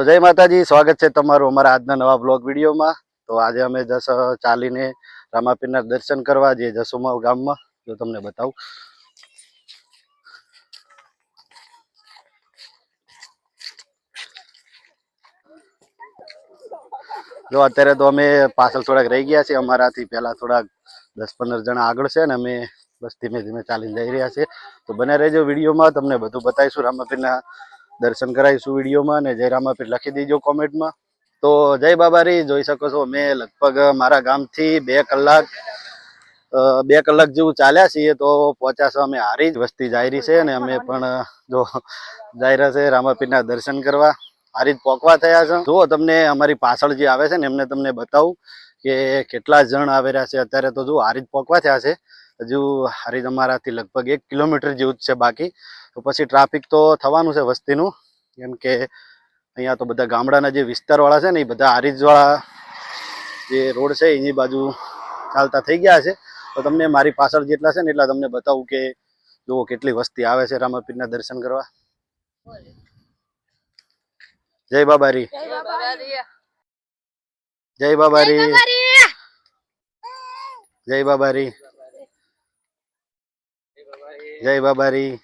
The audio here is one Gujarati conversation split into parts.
તો જય માતાજી, સ્વાગત છે તમારું અમારા આજના નવા બ્લોગ વિડીયોમાં. તો આજે અમે જસ ચાલીને રામાપીરના દર્શન કરવા જે જસુમાવ ગામમાં. જો તમને બતાવું. જો અત્યારે તો અમે પાછળ થોડાક રહી ગયા છીએ. અમારાથી પહેલાં થોડાક દસ પંદર જણા આગળ છે ને અમે બસ ધીમે ધીમે ચાલીને જઈ રહ્યા છીએ. તો બને રહેજો વિડીયોમાં. તમને બધું બતાવીશું રામાપીરના દર્શન કરાવીશું વિડીયોમાં અને જય રામાપીર લખી દેજો કોમેન્ટમાં. તો જય બાબારી, જોઈ શકો છો મેં લગભગ મારા ગામથી બે કલાક બે કલાક જેવું ચાલ્યા છીએ તો પહોંચ્યા છો અમે હારી જ વસ્તી જાયરી છે ને અમે પણ, જો રહ્યા છે રામાપીરના દર્શન કરવા. હારી જ પોકવા થયા છે. જુઓ તમને અમારી પાછળ જે આવે છે ને એમને તમને બતાવું કે કેટલા જણ આવી રહ્યા છે. અત્યારે તો જો હારી જ પોકવા થયા છે. હજુ હારી જ અમારાથી લગભગ એક કિલોમીટર જેવું જ છે બાકી. તો પછી ટ્રાફિક તો થવાનું છે વસ્તીનું. કેમ કે અહીંયા તો બધા ગામડાના જે વિસ્તારવાળા છે ને એ બધા હારીજવાળા જે રોડ છે એની બાજુ ચાલતા થઈ ગયા છે. તો તમને મારી પાછળ જેટલા છે ને એટલા તમને બતાવું કે જુઓ કેટલી વસ્તી આવે છે રામાપીરના દર્શન કરવા. જય બાબારી. જય બાબારી. જય બાબારી. જય બાબારી.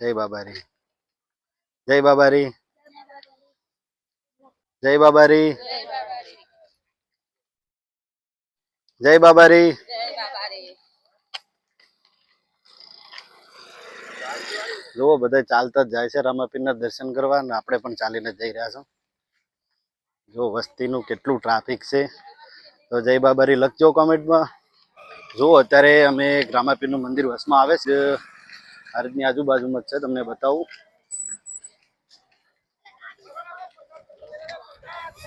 જય બાબારી. જય બાબારી. જય બાબારી. જય બાબારી. જુઓ બધા ચાલતા જ જાય છે રામાપીરના દર્શન કરવા અને આપણે પણ ચાલીને જઈ રહ્યા છો. જો વસ્તીનું કેટલું ટ્રાફિક છે. તો જય બાબારી લખજો કોમેન્ટમાં જુઓ અત્યારે અમે એક રામાપીરનું મંદિર વસમાં આવે છે. આ આજુબાજુમાં જ છે, તમને બતાવું.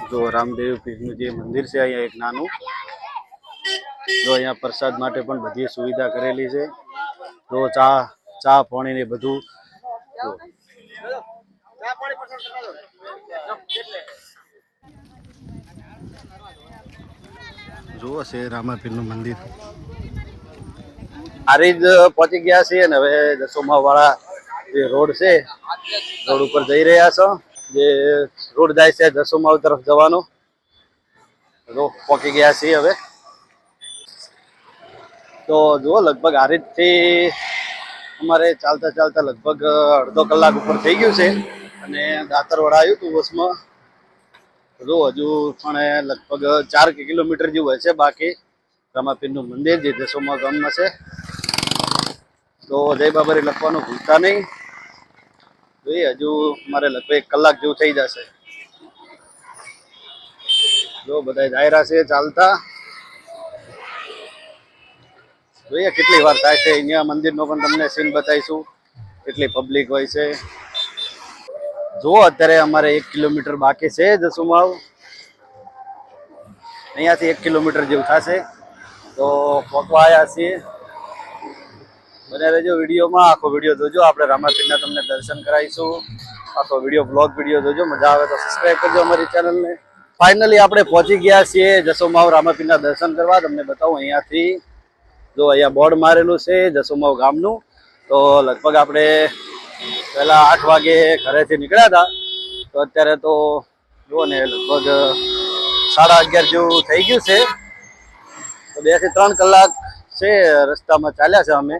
જો, રામદેવ પીરનું જે મંદિર છે, અહીંયા એક નાનું. જો, અહીંયા પ્રસાદ માટે પણ બધી સુવિધા કરેલી છે. જો, ચા ચા, પાણી ને બધું. જો. જુઓ છે, રામાપીરનું મંદિર. આરી જ પહોંચી ગયા છીએ ને હવે દસોમા વાળા જે રોડ છે, રોડ ઉપર જઈ રહ્યા છો. જે રોડ જાય છે દસોમા તરફ જવાનો. પહોંચી ગયા છીએ હવે. તો જુઓ, લગભગ હારીજથી અમારે ચાલતા ચાલતા લગભગ અડધો કલાક ઉપર થઈ ગયું છે. અને દાતરવાડા આવ્યું હતું બસમાં જો હજુ પણ લગભગ ચાર કિલોમીટર જેવું હશે બાકી રામાપીરનું મંદિર, જે દસોમા ગામમાં છે તો જય બાબારી લખવાનું ભૂલતા નહીં. જોઈએ, હજુ મારે લગભગ એક કલાક જેવું થઈ જશે. જો બધા જાયરા છે, ચાલતા. જોઈએ, કેટલી વાર થાય છે. અહીંયા મંદિરનો પણ તમને સીન બતાવીશું. કેટલી પબ્લિક હોય છે. જુઓ, અત્યારે અમારે એક કિલોમીટર બાકી છે જસુમાવ. અહીંયાથી એક કિલોમીટર જેવું થશે. તો પહોંચવા આવ્યા છીએ. બને રહેજો વિડીયોમાં, આખો વીડિયો જોજો. આપણે રામાપીરના તમને દર્શન કરાવીશું. આખો વીડિયો બ્લોગ વીડિયો જોજો. મજા આવે તો સબસ્ક્રાઈબ કરજો અમારી ચેનલને ફાઇનલી આપણે પહોંચી ગયા છીએ જસોમાવ રામાપીરના દર્શન કરવા. તમને બતાવું, અહીંયાથી જો અહીંયા બોર્ડ મારેલું છે જસોમાવ ગામનું. તો લગભગ આપણે પહેલાં આઠ વાગે ઘરેથી નીકળ્યા હતા. તો અત્યારે તો જુઓ ને, લગભગ સાડા અગિયાર જેવું થઈ ગયું છે. તો બેથી ત્રણ કલાક છે, રસ્તામાં ચાલ્યા છે અમે.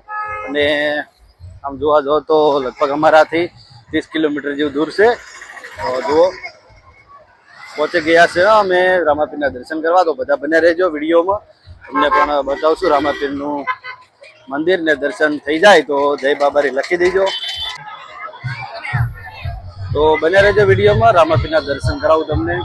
અને આમ જોવા જાઓ તો લગભગ અમારાથી ત્રીસ કિલોમીટર જેવું દૂર છે. તો જુઓ, પહોંચી ગયા છે. અમે રામાપીરના દર્શન કરવા. તો બધા બને રહેજો વિડીયોમાં. તમને પણ બતાવશું રામાપીરનું મંદિર ને દર્શન થઈ જાય તો જય બાબારી લખી દેજો. તો બને રહેજો વિડીયોમાં. રામાપીરના દર્શન કરાવું તમને.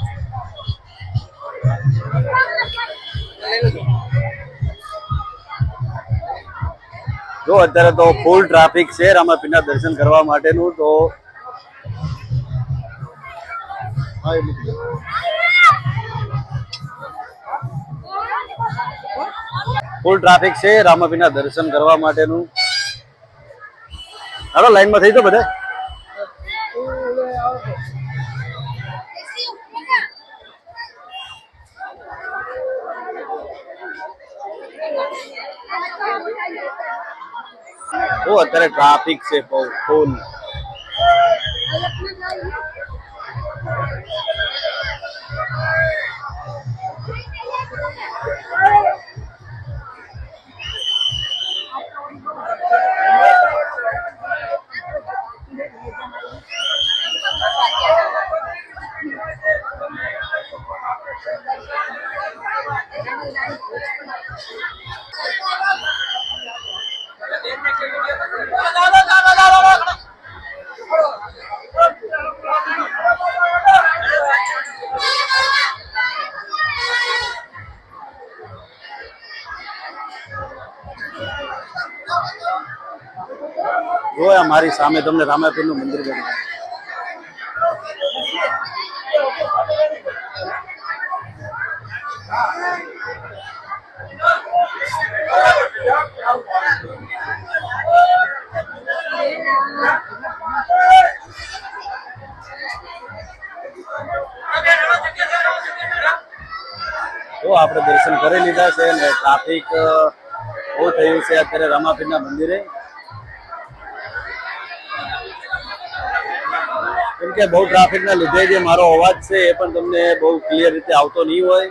જો અત્યારે તો ફૂલ ટ્રાફિક છે રામાપીના દર્શન કરવા માટેનું, તો. ફૂલ ટ્રાફિક છે રામાપીના દર્શન કરવા માટેનું હાલો લાઈનમાં થઈ તો બધા બહુ અત્યારે ટ્રાફિક છે બહુ ફૂલ જો મારી સામે તમને રામાપીરનું મંદિર બન્યું. જો આપણે દર્શન કરી લીધા છે ને ટ્રાફિક બહુ થયું છે અત્યારે રામાપીરના મંદિરે. કેમ કે બહુ ટ્રાફિકના લીધે જે મારો અવાજ છે એ પણ તમને બહુ ક્લિયર રીતે આવતો નહીં હોય.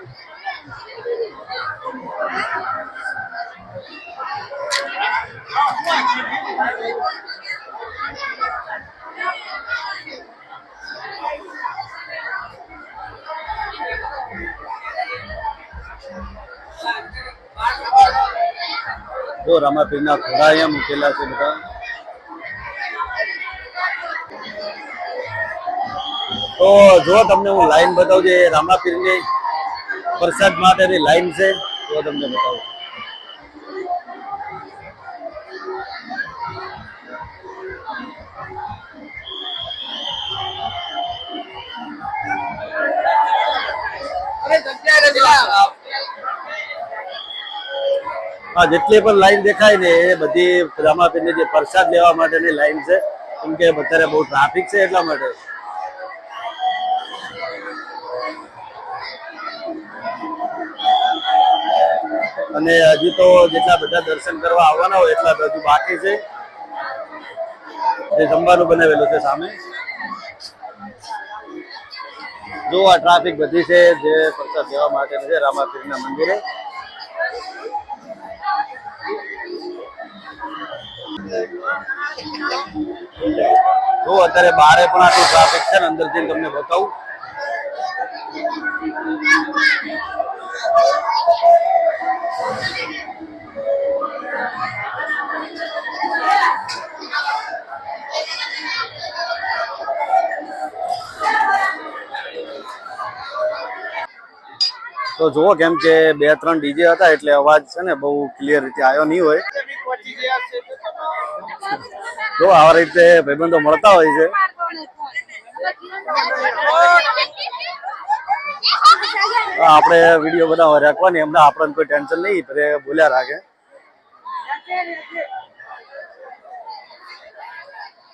જો રામાપીરના ઘોડા અહીંયા મૂકેલા છે બધા. તો જો તમને હું લાઈન બતાવું જે રામાપીરની પ્રસાદ માટેની લાઈન છે, તો તમને બતાવું. જેટલી પણ લાઈન દેખાય ને, એ બધી રામાપીરની જે પ્રસાદ લેવા માટેની લાઈન છે. કેમ કે અત્યારે બહુ ટ્રાફિક છે એટલા માટે. અને હજી તો જેટલા બધા દર્શન કરવા આવવાના હોય એટલા હજુ બાકી છે. જે જમવાનું બનાવેલું છે સામે. જો આ ટ્રાફિક બધી છે, જે પ્રસાદ લેવા માટે છે રામાપીરના મંદિરે. જો અત્યારે બારે પણ આટલું ટ્રાફિક છે ને અંદર જઈને તમને બતાવું. તો જુઓ કેમ કે બે ત્રણ ડીજે હતા એટલે અવાજ છે ને બહુ ક્લિયર રીતે આવ્યો નહીં હોય. જો આવા રીતે ભાઈબંધો મળતા હોય છે. આપણે વીડિયો બનાવવા રાખવાની. એમને આપણને કોઈ ટેન્શન નહીં પણ એ બોલ્યા રાખે.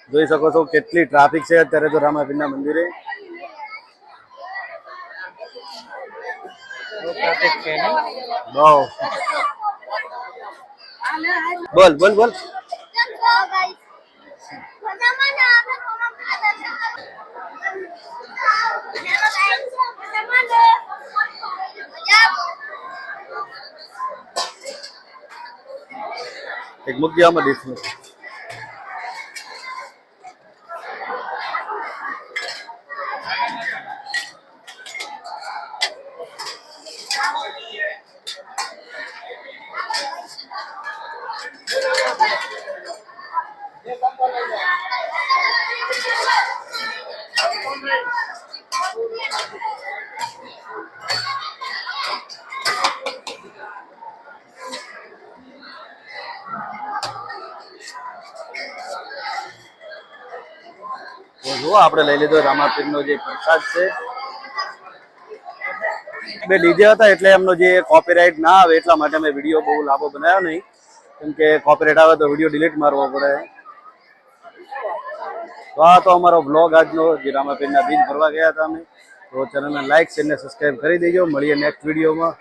જોઈ શકો છો કેટલી ટ્રાફિક છે અત્યારે તો રામાપીરના મંદિરે. બહુ. બોલ બોલ બોલ. એક મૂકી આમાં ડીશ તો જુઓ આપણે લઈ લીધો. રામાપીરનો જે પ્રસાદ છે. બે ડીજે હતા એટલે એમનો જે કોપીરાઇટ ના આવે એટલા માટે મેં વીડિયો બહુ લાંબો બનાવ્યો નહીં. કેમ કે કોપીરાઇટ આવે તો વીડિયો ડિલીટ મારવો પડે. તો આ તો અમારો બ્લોગ આજનો જે રામાપીરના બીજ ભરવા ગયા હતા અમે. તો ચેનલને લાઇક છે અને સબસ્ક્રાઈબ કરી દેજો. મળીએ નેક્સ્ટ વિડીયોમાં